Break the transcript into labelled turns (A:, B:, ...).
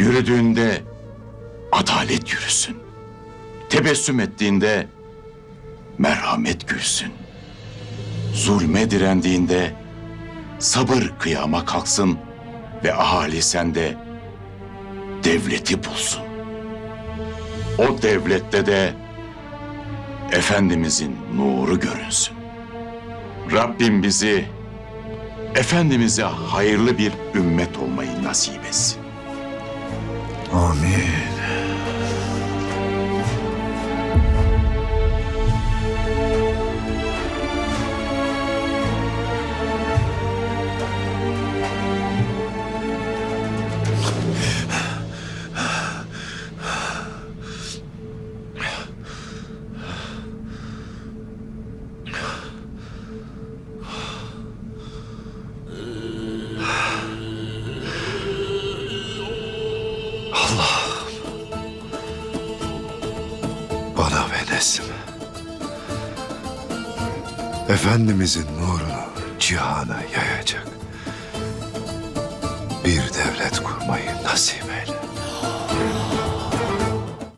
A: Yürüdüğünde adalet yürüsün. Tebessüm ettiğinde merhamet gülsün. Zulme direndiğinde sabır kıyama kalksın ve ahali sende devleti bulsun. O devlette de Efendimizin nuru görünsün. Rabbim bizi Efendimiz'e hayırlı bir ümmet olmayı nasip etsin.
B: Amin. Bana ve Nesim. Efendimizin nurunu cihana yayacak. Bir devlet kurmayı nasip eyle.